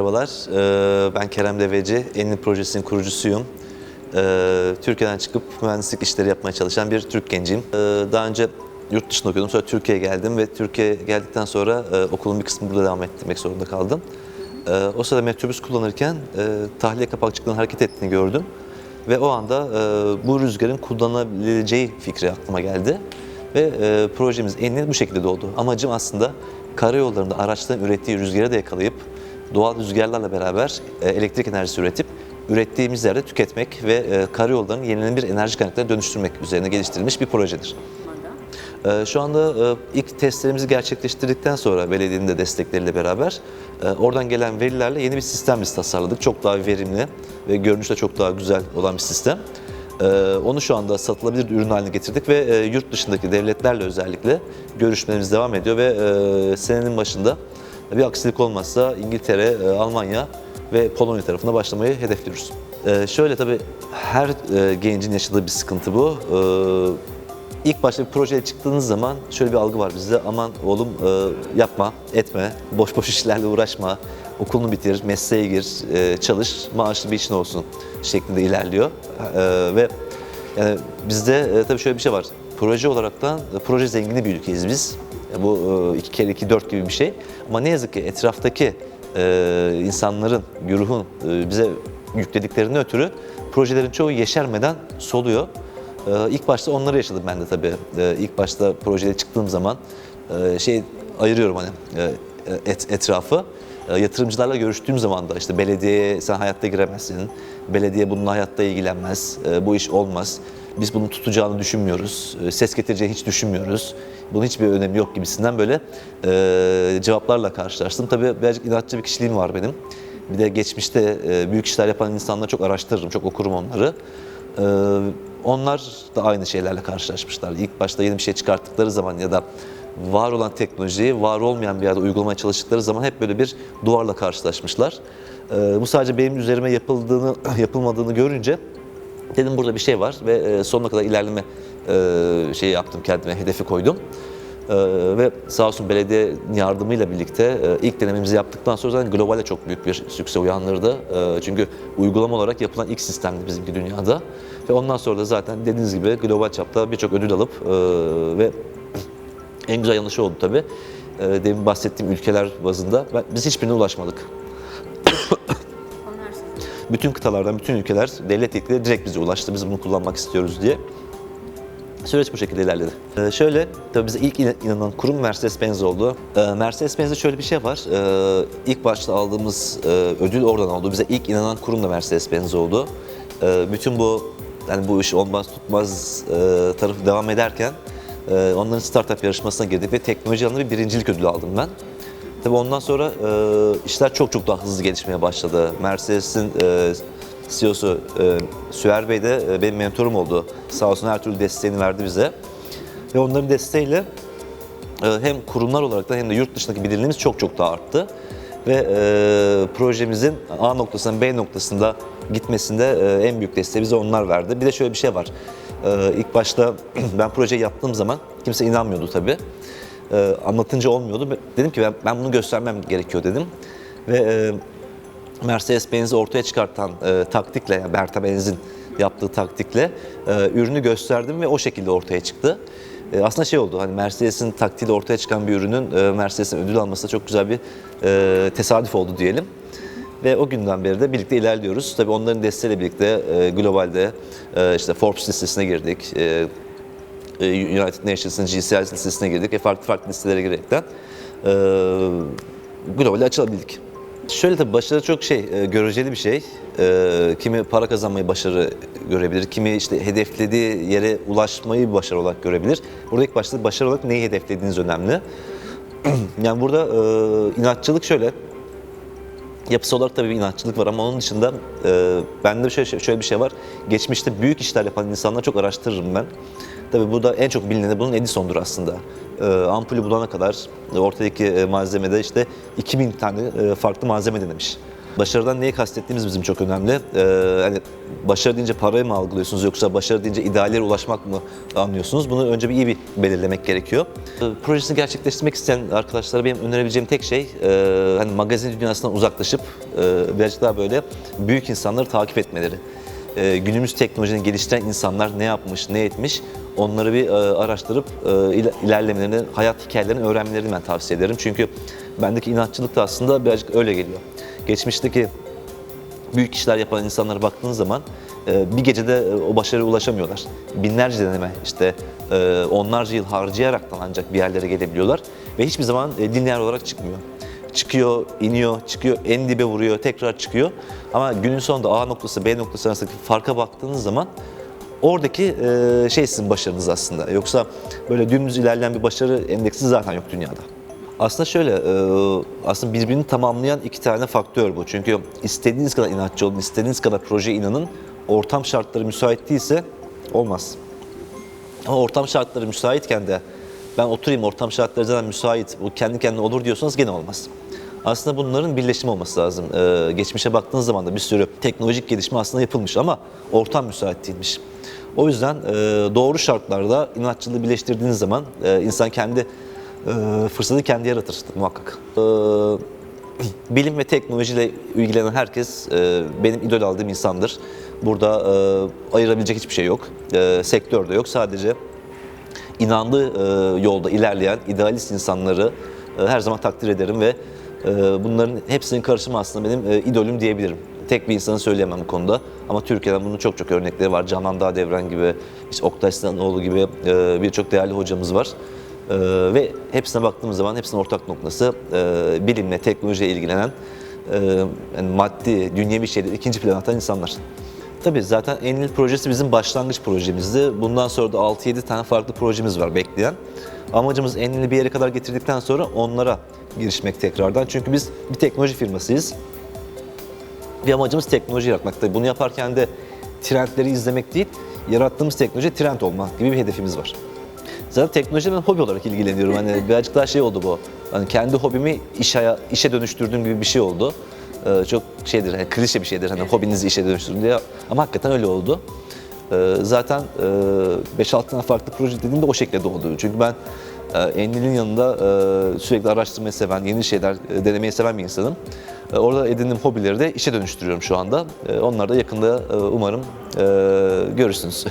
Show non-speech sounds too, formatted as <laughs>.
Merhabalar, ben Kerem Deveci, Enlil Projesi'nin kurucusuyum. Türkiye'den çıkıp mühendislik işleri yapmaya çalışan bir Türk genciyim. Daha önce yurt dışında okuyordum, sonra Türkiye'ye geldim ve Türkiye'ye geldikten sonra okulun bir kısmını burada devam ettirmek zorunda kaldım. O sırada metrobüs kullanırken tahliye kapakçıklarının hareket ettiğini gördüm. Ve o anda bu rüzgarın kullanılabileceği fikri aklıma geldi. Ve projemiz Enlil bu şekilde doğdu. Amacım aslında karayollarında araçların ürettiği rüzgarı da yakalayıp doğal rüzgarlarla beraber e, elektrik enerjisi üretip ürettiğimiz yerde tüketmek ve e, karayollarını yenilenebilir enerji kaynaklarına dönüştürmek üzerine geliştirilmiş bir projedir. E, Şu anda ilk testlerimizi gerçekleştirdikten sonra belediyenin de destekleriyle beraber oradan gelen verilerle yeni bir sistem biz tasarladık. Çok daha verimli ve görünüşte çok daha güzel olan bir sistem. Onu şu anda satılabilir ürün haline getirdik ve yurt dışındaki devletlerle özellikle görüşmelerimiz devam ediyor ve senenin başında bir aksilik olmazsa İngiltere, e, Almanya ve Polonya tarafına başlamayı hedefliyoruz. E, Şöyle tabii her e, gencin yaşadığı bir sıkıntı bu. E, İlk başta bir projeye çıktığınız zaman şöyle bir algı var bizde. Aman oğlum e, yapma, etme, boş boş <laughs> işlerle uğraşma, okulunu bitir, mesleğe gir, çalış, maaşlı bir işin olsun şeklinde ilerliyor. Ve yani bizde e, tabii şöyle bir şey var. Proje olaraktan e, proje zengini bir ülkeyiz biz. E, bu e, iki kere iki dört gibi bir şey. Ama ne yazık ki etraftaki insanların, güruhun bize yüklediklerini ötürü projelerin çoğu yeşermeden soluyor. İlk başta onları yaşadım ben de tabii. İlk başta projeye çıktığım zaman şey ayırıyorum hani et, etrafı. Yatırımcılarla görüştüğüm zaman da işte belediyeye sen hayatta giremezsin, belediye bununla hayatta ilgilenmez, bu iş olmaz. Biz bunun tutacağını düşünmüyoruz, e, ses getireceğini hiç düşünmüyoruz. Bunun hiçbir önemi yok gibisinden böyle e, cevaplarla karşılaştım. Tabii birazcık inatçı bir kişiliğim var benim. Bir de geçmişte e, büyük işler yapan insanları çok araştırırım, çok okurum onları. Ee, onlar da aynı şeylerle karşılaşmışlar. İlk başta yeni bir şey çıkarttıkları zaman ya da var olan teknolojiyi var olmayan bir yerde uygulamaya çalıştıkları zaman hep böyle bir duvarla karşılaşmışlar. Ee, bu sadece benim üzerime yapıldığını <clears throat> yapılmadığını görünce dedim burada bir şey var ve e, sonuna kadar ilerleme e, şeyi yaptım kendime hedefi koydum. Ee, ve sağ olsun belediye yardımıyla birlikte e, ilk denememizi yaptıktan sonra zaten globalde çok büyük bir sükse uyandırdı. Ee, çünkü uygulama olarak yapılan ilk sistemdi bizimki dünyada. Ve ondan sonra da zaten dediğiniz gibi global çapta birçok ödül alıp e, ve en güzel yanlışı oldu tabii. E, demin bahsettiğim ülkeler bazında ben- biz hiçbirine ulaşmadık. Bütün kıtalardan, bütün ülkeler devlet yetkileri direkt bize ulaştı. Biz bunu kullanmak istiyoruz diye. Süreç bu şekilde ilerledi. Ee, şöyle, tabii bize ilk ina- inanan kurum Mercedes-Benz oldu. Ee, Mercedes-Benz'de şöyle bir şey var. Ee, ilk başta aldığımız e, ödül oradan oldu. Bize ilk inanan kurum da Mercedes-Benz oldu. Ee, bütün bu yani bu iş olmaz tutmaz e, tarafı devam ederken e, onların startup yarışmasına girdik ve teknoloji alanında bir birincilik ödülü aldım ben. Tabii ondan sonra e, işler çok çok daha hızlı gelişmeye başladı. Mercedes'in e, CEO'su e, Süher Bey de e, benim mentorum oldu. Sağ olsun her türlü desteğini verdi bize. Ve onların desteğiyle e, hem kurumlar olarak da hem de yurt dışındaki bilinirliğimiz çok çok daha arttı. Ve e, projemizin A noktasından B noktasında gitmesinde e, en büyük desteği bize onlar verdi. Bir de şöyle bir şey var. E, ilk başta <clears throat> ben projeyi yaptığım zaman kimse inanmıyordu tabii. E, anlatınca olmuyordu. Dedim ki ben, ben bunu göstermem gerekiyor dedim. Ve e, Mercedes-Benz'i ortaya çıkartan e, taktikle, yani Berta Benz'in yaptığı taktikle e, ürünü gösterdim ve o şekilde ortaya çıktı. E, aslında şey oldu, hani Mercedes'in taktiğiyle ortaya çıkan bir ürünün e, Mercedes'in ödül alması da çok güzel bir e, tesadüf oldu diyelim. Ve o günden beri de birlikte ilerliyoruz. Tabii onların desteğiyle birlikte e, globalde e, işte Forbes listesine girdik. E, United Nations'ın GCI listesine girdik ve farklı farklı listelere girerekten e, globale açılabildik. Şöyle tabii başarı çok şey, e, göreceli bir şey. E, kimi para kazanmayı başarı görebilir, kimi işte hedeflediği yere ulaşmayı başarı olarak görebilir. Burada ilk başta başarı olarak neyi hedeflediğiniz önemli. <clears throat> yani burada e, inatçılık şöyle, yapısı olarak tabii bir inatçılık var ama onun dışında e, bende şöyle, şöyle bir şey var. Geçmişte büyük işler yapan insanları çok araştırırım ben. Tabii burada en çok bilineni bunun Edison'dur aslında. E, ampulü bulana kadar e, ortadaki e, malzemede işte 2000 tane e, farklı malzeme denemiş. Başarıdan neyi kastettiğimiz bizim çok önemli. Ee, hani başarı deyince parayı mı algılıyorsunuz yoksa başarı deyince ideallere ulaşmak mı anlıyorsunuz? Bunu önce bir iyi bir belirlemek gerekiyor. Ee, projesini gerçekleştirmek isteyen arkadaşlara benim önerebileceğim tek şey e, hani magazin dünyasından uzaklaşıp e, birazcık daha böyle büyük insanları takip etmeleri. Ee, günümüz teknolojinin geliştiren insanlar ne yapmış, ne etmiş onları bir e, araştırıp e, ile- ilerlemelerini, hayat hikayelerini öğrenmelerini ben tavsiye ederim. Çünkü bendeki inatçılık da aslında birazcık öyle geliyor. Geçmişteki büyük işler yapan insanlara baktığınız zaman e, bir gecede e, o başarıya ulaşamıyorlar. Binlerce deneme, işte e, onlarca yıl harcayarak da ancak bir yerlere gelebiliyorlar ve hiçbir zaman e, lineer olarak çıkmıyor. Çıkıyor, iniyor, çıkıyor, en dibe vuruyor, tekrar çıkıyor. Ama günün sonunda A noktası, B noktası arasındaki farka baktığınız zaman oradaki e, şey sizin başarınız aslında. Yoksa böyle dümdüz ilerleyen bir başarı endeksi zaten yok dünyada. Aslında şöyle, e, aslında birbirini tamamlayan iki tane faktör bu. Çünkü istediğiniz kadar inatçı olun, istediğiniz kadar projeye inanın, ortam şartları müsait değilse olmaz. Ama ortam şartları müsaitken de ben oturayım ortam şartları zaten müsait, bu kendi kendine olur diyorsanız gene olmaz. Aslında bunların birleşimi olması lazım. Ee, geçmişe baktığınız zaman da bir sürü teknolojik gelişme aslında yapılmış ama ortam müsait değilmiş. O yüzden e, doğru şartlarda inatçılığı birleştirdiğiniz zaman e, insan kendi e, fırsatı kendi yaratır muhakkak. E, <clears throat> bilim ve teknolojiyle ilgilenen herkes e, benim idol aldığım insandır. Burada e, ayırabilecek hiçbir şey yok. E, sektörde yok. Sadece inandığı e, yolda ilerleyen idealist insanları e, her zaman takdir ederim ve e, bunların hepsinin karışımı aslında benim e, idolüm diyebilirim. Tek bir insanı söyleyemem bu konuda ama Türkiye'den bunun çok çok örnekleri var. Canan Dağdevren gibi, işte Oktay Sinanoğlu gibi e, birçok değerli hocamız var. E, ve hepsine baktığımız zaman hepsinin ortak noktası e, bilimle, teknolojiyle ilgilenen e, yani maddi, dünyevi şeyleri ikinci plana atan insanlar. Tabii zaten Enlil projesi bizim başlangıç projemizdi. Bundan sonra da 6-7 tane farklı projemiz var bekleyen. Amacımız Enlil'i bir yere kadar getirdikten sonra onlara girişmek tekrardan. Çünkü biz bir teknoloji firmasıyız. Bir amacımız teknoloji yaratmak. Tabii bunu yaparken de trendleri izlemek değil, yarattığımız teknoloji trend olmak gibi bir hedefimiz var. Zaten teknolojiyle ben hobi olarak ilgileniyorum. Hani <laughs> birazcık daha şey oldu bu. Hani kendi hobimi işe, işe dönüştürdüğüm gibi bir şey oldu. Ee, çok şeydir, hani klişe bir şeydir. Hani hobinizi işe dönüştürün diye. Ama hakikaten öyle oldu. Ee, zaten e, 5-6 tane farklı proje dediğimde o şekilde doğdu. Çünkü ben e, Enlil'in yanında e, sürekli araştırmayı seven, yeni şeyler e, denemeyi seven bir insanım. E, orada edindiğim hobileri de işe dönüştürüyorum şu anda. E, onlar da yakında e, umarım e, görürsünüz.